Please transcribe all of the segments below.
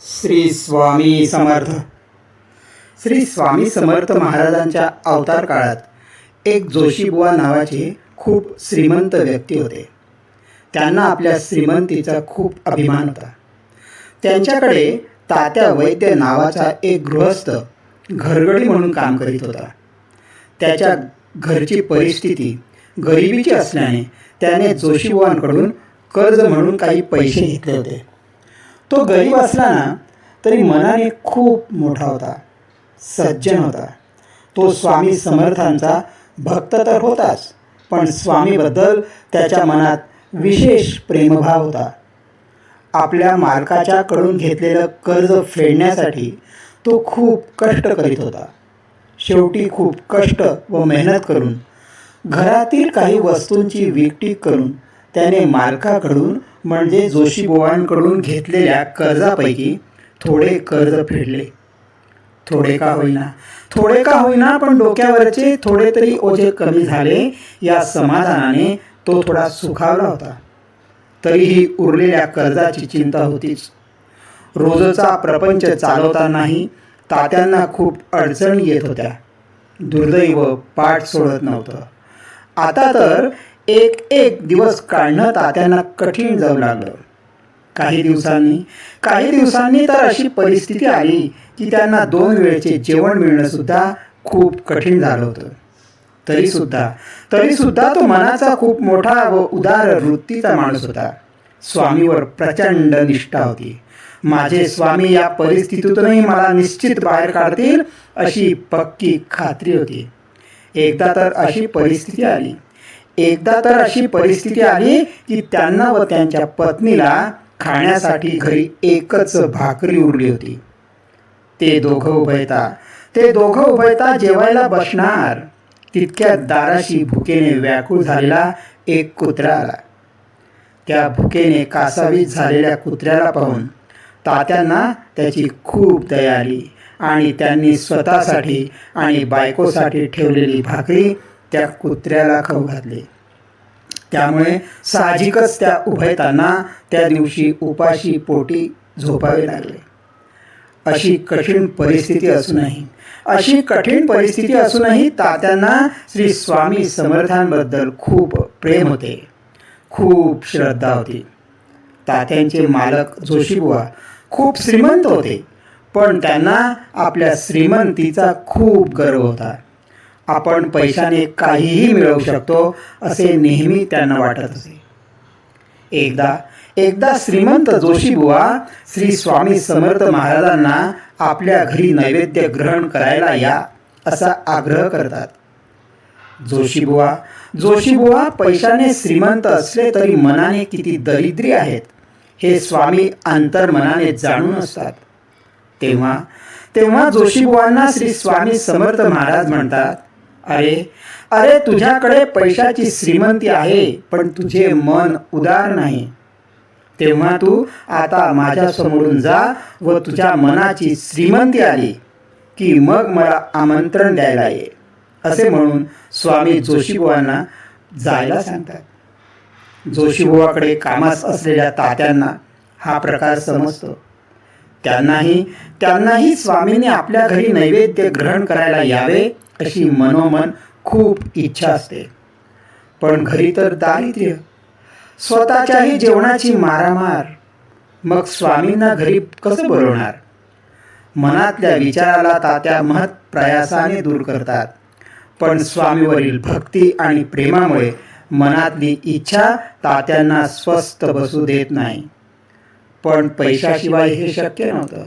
श्री स्वामी समर्थ. श्री स्वामी समर्थ महाराजांच्या अवतार काळात एक जोशीबुवा नावाचे खूप श्रीमंत व्यक्ती होते. त्यांना आपल्या श्रीमंतीचा खूप अभिमान होता. त्यांच्याकडे तात्या वैद्य नावाचा एक गृहस्थ घरगडी म्हणून काम करीत होता. त्याच्या घरची परिस्थिती गरिबीची असल्याने त्याने जोशीबुवांकडून कर्ज म्हणून काही पैसे घेतले होते. तो गरीब असला ना तरी मनाने खूप मोठा होता सज्जन होता. तो स्वामी समर्थांचा भक्त तर होताच पण स्वामीबद्दल त्याच्या मनात विशेष प्रेमभाव होता. आपल्या मालकाच्याकडून घेतलेलं कर्ज फेडण्यासाठी तो खूप कष्ट करीत होता. शेवटी खूप कष्ट व मेहनत करून घरातील काही वस्तूंची विक्री करून त्याने मालकाकडून म्हणजे जोशीबुवांकडून घेतलेल्या कर्जापैकी थोडे कर्ज फेडले. थोडे का होईना? थोडे का होईना पण डोक्यावरचे थोडे तरी ओझे कमी झाले. या समाधानाने तो थोडा सुखावला होता. तरीही उरलेल्या कर्जाची चिंता होतीच. रोजचा प्रपंच चालवतानाही तात्यांना खूप अडचणी येत होत्या. दुर्दैव पाठ सोडत नव्हतं. आता तर एक एक दिवस काढणं तात्यांना कठीण जाऊ लागलं. काही दिवसांनी काही दिवसांनी तर अशी परिस्थिती आली की त्यांना दोन वेळचे जेवण मिळणंसुद्धा खूप कठीण झालं होतं. तरीसुद्धा तरीसुद्धा तो मनाचा खूप मोठा व उदार वृत्तीचा माणूस होता. स्वामीवर प्रचंड निष्ठा होती. माझे स्वामी या परिस्थितीतूनही मला निश्चित बाहेर काढतील अशी पक्की खात्री होती. एकदा तर अशी परिस्थिती आली. एकदा तर अशी परिस्थिती आली की त्यांना व त्यांच्या पत्नीला खाण्यासाठी घरी एकच भाकरी उरली होती. ते दोघं उभयता ते दोघं उभयता जेवायला बसणार. तितक्या दाराशी भुकेने व्याकुळ झालेला एक कुत्रा आला. त्या भुकेने कासावीस झालेल्या कुत्र्याला पाहून तात्यांना त्याची खूप दया आली आणि त्यांनी स्वतःसाठी आणि बायकोसाठी ठेवलेली भाकरी त्या कुत्र्याला खाऊ घातली. त्यामुळे साहजिकच त्या उभयतांना त्या दिवशी उपाशी पोटी झोपावे लागले. अशी कठीण परिस्थिती असूनही अशी कठीण परिस्थिती असूनही तात्यांना श्री स्वामी समर्थांबद्दल खूप प्रेम होते. खूप श्रद्धा होती. तात्यांचे मालक जोशीबुवा खूप श्रीमंत होते पण त्यांना आपल्या श्रीमंतीचा खूप गर्व होता. आपण पैशाने काहीही मिळवू शकतो असे नेहमी त्यांना वाटत असे. एकदा एकदा श्रीमंत जोशीबुवा श्री स्वामी समर्थ महाराजांना आपल्या घरी नैवेद्य ग्रहण करायला या असा आग्रह करतात. जोशीबुवा जोशीबुवा पैशाने श्रीमंत असले तरी मनाने किती दरिद्री आहेत हे स्वामी अंतर्मनाने जाणून असतात. तेव्हा तेव्हा जोशीबुवांना श्री स्वामी समर्थ महाराज म्हणतात अरे अरे तुझ्याकडे पैशाची श्रीमंती आहे पण तुझे मन उदार नाही. तेव्हा तू आता माझ्या समोरून जा व तुझ्या मनाची श्रीमंती आली की मग मला आमंत्रण द्यायला ये असे म्हणून स्वामी जोशीबुवांना जायला सांगतात. जोशीबुवाकडे कामास असलेल्या तात्यांना हा प्रकार समजतो. त्यांनाही त्यांनाही स्वामींनी आपल्या घरी नैवेद्य ग्रहण करायला यावे अशी मनोमन खूप इच्छा असते. पण घरी तर दारिद्र्य. स्वतःच्याही जेवणाची मारामार. मग स्वामींना घरी कसं बोलवणार? मनातल्या विचाराला तात्या महत् प्रयासाने दूर करतात. पण स्वामीवरील भक्ती आणि प्रेमामुळे मनातली इच्छा तात्यांना स्वस्थ बसू देत नाही. पण पैशाशिवाय हे शक्य नव्हतं.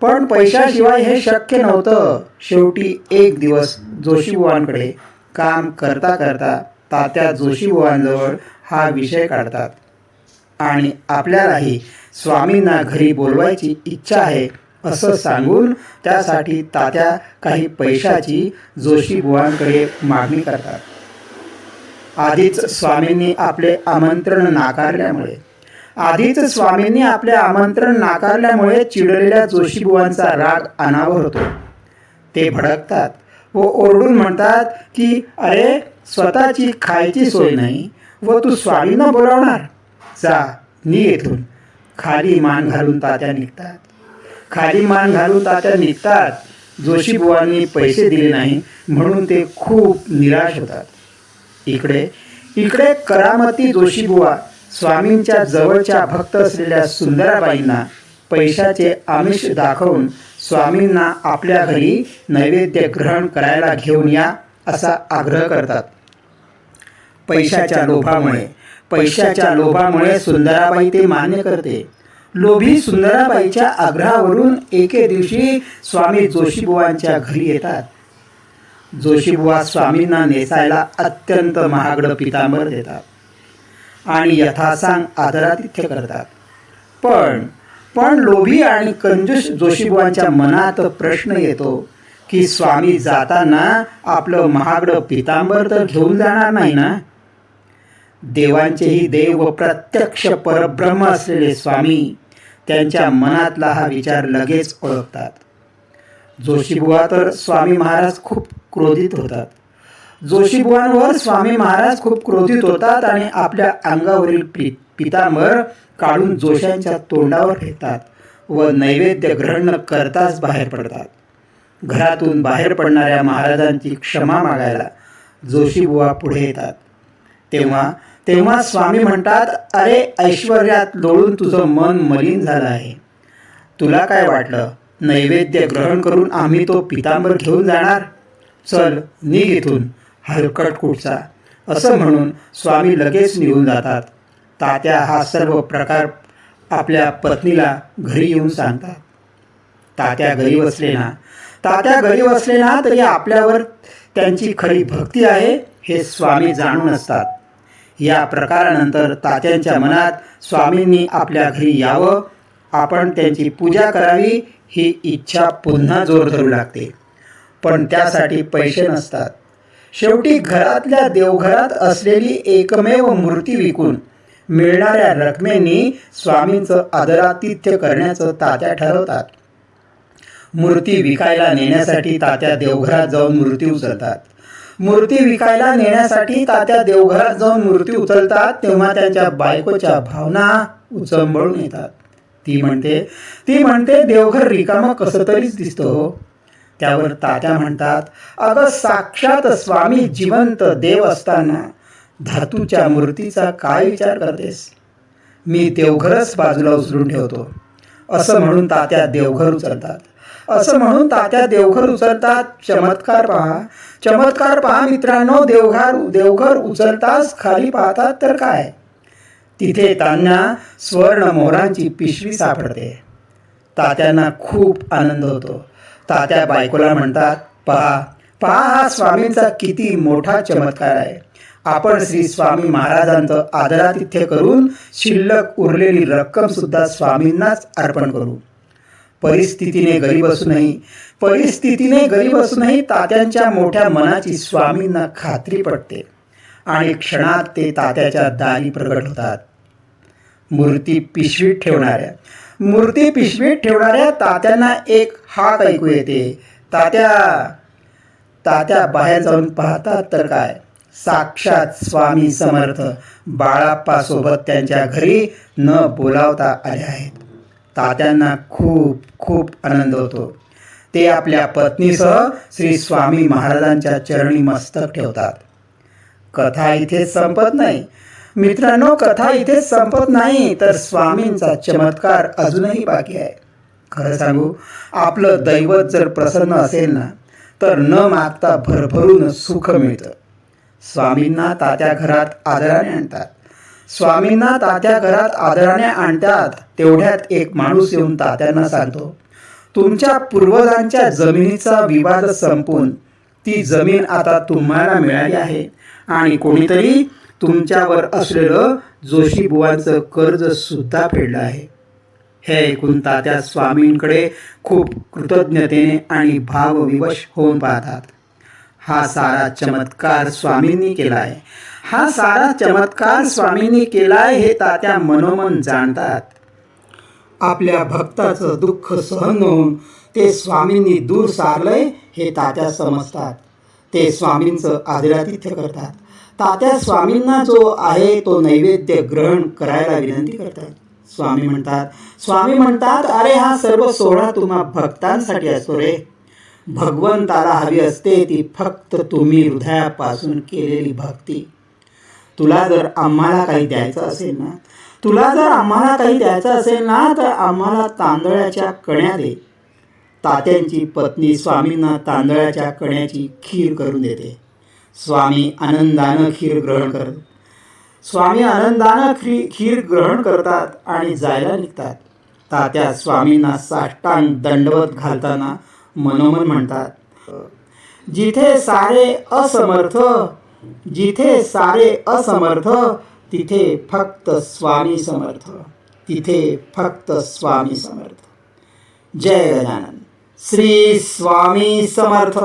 पण पैशाशिवाय हे शक्य नव्हतं. शेवटी एक दिवस जोशीबुवांकडे काम करता करता तात्या जोशीबुवांजवळ हा विषय काढतात. आणि आपल्यालाही स्वामींना घरी बोलवायची इच्छा आहे असं सांगून त्यासाठी तात्या काही पैशाची जोशीबुवांकडे मागणी करतात. आधीच स्वामींनी आपले आमंत्रण नाकारल्यामुळे आधीच स्वामींनी आपले आमंत्रण नाकारल्यामुळे चिडलेल्या जोशीबुवांचा राग अनावर होतो. ते भडकतात व ओरडून म्हणतात की अरे स्वतःची खायची सोय नाही व तू स्वामींना बोलावणार. जा नी येथून खाली मान घालून तात्या निघतात. खाली मान घालून तात्या निघतात. जोशीबुवांनी पैसे दिले नाही म्हणून ते खूप निराश होतात. इकडे इकडे करामती जोशीबुवा. स्वामींच्या जवळच्या भक्त असलेल्या सुंदराबाईंना पैशाचे आमिष दाखवून स्वामींना आपल्या घरी नैवेद्य ग्रहण करायला घेऊन या असा आग्रह करतात. पैशाच्या लोभामुळे पैशाच्या लोभामुळे सुंदराबाई ते मान्य करते. लोभी सुंदराबाईच्या आग्रहावरून एके दिवशी स्वामी जोशीबुवांच्या घरी येतात. जोशीबुवा स्वामींना नेसायला अत्यंत महागडं पितांबर देतात. आणि यथासांग आदरातिथ्य करतात. पण पण लोभी आणि कंजूस जोशीबुवांच्या मनात प्रश्न येतो की स्वामी जाताना आपलं महागडं पितांबर तर घेऊन जाणार नाही ना? देवांचेही देव प्रत्यक्ष परब्रह्म असलेले स्वामी त्यांच्या मनातला हा विचार लगेच ओळखतात. जोशीबुवा तर स्वामी महाराज खूप क्रोधित होतात. जोशीबुवांवर स्वामी महाराज खूप क्रोधित होतात आणि आपल्या अंगावरील पि पितांबर काढून जोशांच्या तोंडावर घेतात व नैवेद्य ग्रहण न करताच बाहेर पडतात. घरातून बाहेर पडणाऱ्या महाराजांची क्षमा मागायला जोशीबुवा पुढे येतात. तेव्हा तेव्हा स्वामी म्हणतात अरे ऐश्वर्यात लोळून तुझं मन मलिन झालं आहे. तुला काय वाटलं? नैवेद्य ग्रहण करून आम्ही तो पितांबर घेऊन जाणार? चल निघ इथून. हलकट कुठचा? असं म्हणून स्वामी लगेच निघून जातात. तात्या हा सर्व प्रकार आपल्या पत्नीला घरी येऊन सांगतात. तात्या घरी असले ना? तात्या घरी असले ना तरी आपल्यावर त्यांची खरी भक्ती आहे हे स्वामी जाणून असतात. या प्रकारानंतर तात्यांच्या मनात स्वामींनी आपल्या घरी यावं. आपण त्यांची पूजा करावी ही इच्छा पुन्हा जोर धरू लागते. पण त्यासाठी पैसे नसतात. शेवटी घरातल्या देवघरात असलेली एकमेव मूर्ती विकून मिळणाऱ्या रकमेनी स्वामींचं आदरातिथ्य करण्याचं तात्या ठरवतात. मूर्ती विकायला नेण्यासाठी तात्या देवघरात जाऊन मूर्ती उचलतात. मूर्ती विकायला नेण्यासाठी तात्या देवघरात जाऊन मूर्ती उचलतात तेव्हा त्यांच्या बायकोच्या भावना उचंबळून येतात. ती म्हणते ती म्हणते देवघर रिकामं कसं तरीच दिसतो हो. त्यावर तात्या म्हणतात अगं साक्षात स्वामी जिवंत देव असताना धातूच्या मूर्तीचा काय विचार करतेस? मी देवघरच बाजूला उचलून ठेवतो. असं म्हणून तात्या देवघर उचलतात. असं म्हणून तात्या देवघर उचलतात. चमत्कार पहा. चमत्कार पहा मित्रांनो देवघर देवघर उचलताच खाली पाहतात तर काय? तिथे त्यांना स्वर्ण मोहरांची पिशवी सापडते. तात्यांना खूप आनंद होतो. तात्या बायकोला म्हणतात पहा पहा हा स्वामींचा किती मोठा चमत्कार आहे. आपण श्री स्वामी महाराजांचं आदरातिथ्य करून शिल्लक उरलेली रक्कम सुद्धा स्वामींनाच अर्पण करू. परिस्थितीने गरीब असूनही परिस्थितीने गरीब असूनही तात्यांच्या मोठ्या मनाची स्वामींना खात्री पडते आणि क्षणात ते तात्याच्या दारी प्रगट होतात. मूर्ती पिशवीत ठेवणाऱ्या. मूर्ती पिशवीत ठेवणाऱ्या तात्यांना एक हाक ऐकू येते. तात्या तात्या बाहेर जाऊन पाहतात तर काय? साक्षात स्वामी समर्थ बाळाप्पासोबत त्यांच्या घरी न बोलावता आले आहेत. तात्यांना खूप खूप आनंद होतो. ते आपल्या पत्नीसह श्री स्वामी महाराजांच्या चरणी मस्तक ठेवतात. कथा इथे संपत नाही. मित्रांनो कथा इथे संपत नाही तर स्वामींचा चमत्कार अजूनही बाकी आहे. खरं सांगू आपलं दैवत जर प्रसन्न असेल ना तर न मागता भरभरून सुख मिळतं. स्वामींना तात्या घरात आदराने आणतात. स्वामींना तात्या घरात आदराने आणतात तेवढ्यात एक माणूस येऊन तात्यांना सांगतो तुमच्या पूर्वजांच्या जमिनीचा विवाद संपून ती जमीन आता तुम्हाला मिळाली आहे आणि कोणीतरी तुमच्यावर असलेलं जोशीबुवांचं कर्ज सुद्धा फेडलं आहे. हे ऐकून तात्या स्वामींकडे खूप कृतज्ञतेने आणि भावविवश होऊन पाहतात. हा सारा चमत्कार स्वामींनी केला आहे. हा सारा चमत्कार स्वामींनी केला आहे हे तात्या मनोमन जाणतात. आपल्या भक्ताचं दुःख सहन होऊन ते स्वामींनी दूर सारलंय हे तात्या समजतात. ते स्वामींचं आदरातिथ्य करतात. तात्या स्वामींना जो आहे तो नैवेद्य ग्रहण करायला विनंती करतात. स्वामी म्हणतात स्वामी म्हणतात अरे हा सर्व सोहळा तुम्हा भक्तांसाठी असतो रे. भगवंताला हवी असते ती फक्त तुम्ही हृदयापासून केलेली भक्ती. तुला जर आम्हाला काही द्यायचं असेल ना तुला जर आम्हाला काही द्यायचं असेल ना तर आम्हाला तांदळाच्या कण्या दे. तात्यांची पत्नी स्वामींना तांदळाच्या कण्याची खीर करून देते. स्वामी आनंदानं खीर ग्रहण करत. स्वामी आनंदानं खी खीर ग्रहण करतात आणि जायला निघतात. तात्या स्वामींना साष्टांग दंडवत घालताना मनोमन म्हणतात जिथे सारे असमर्थ जिथे सारे असमर्थ तिथे फक्त स्वामी समर्थ तिथे फक्त स्वामी समर्थ. जय गजानन. श्री स्वामी समर्थ.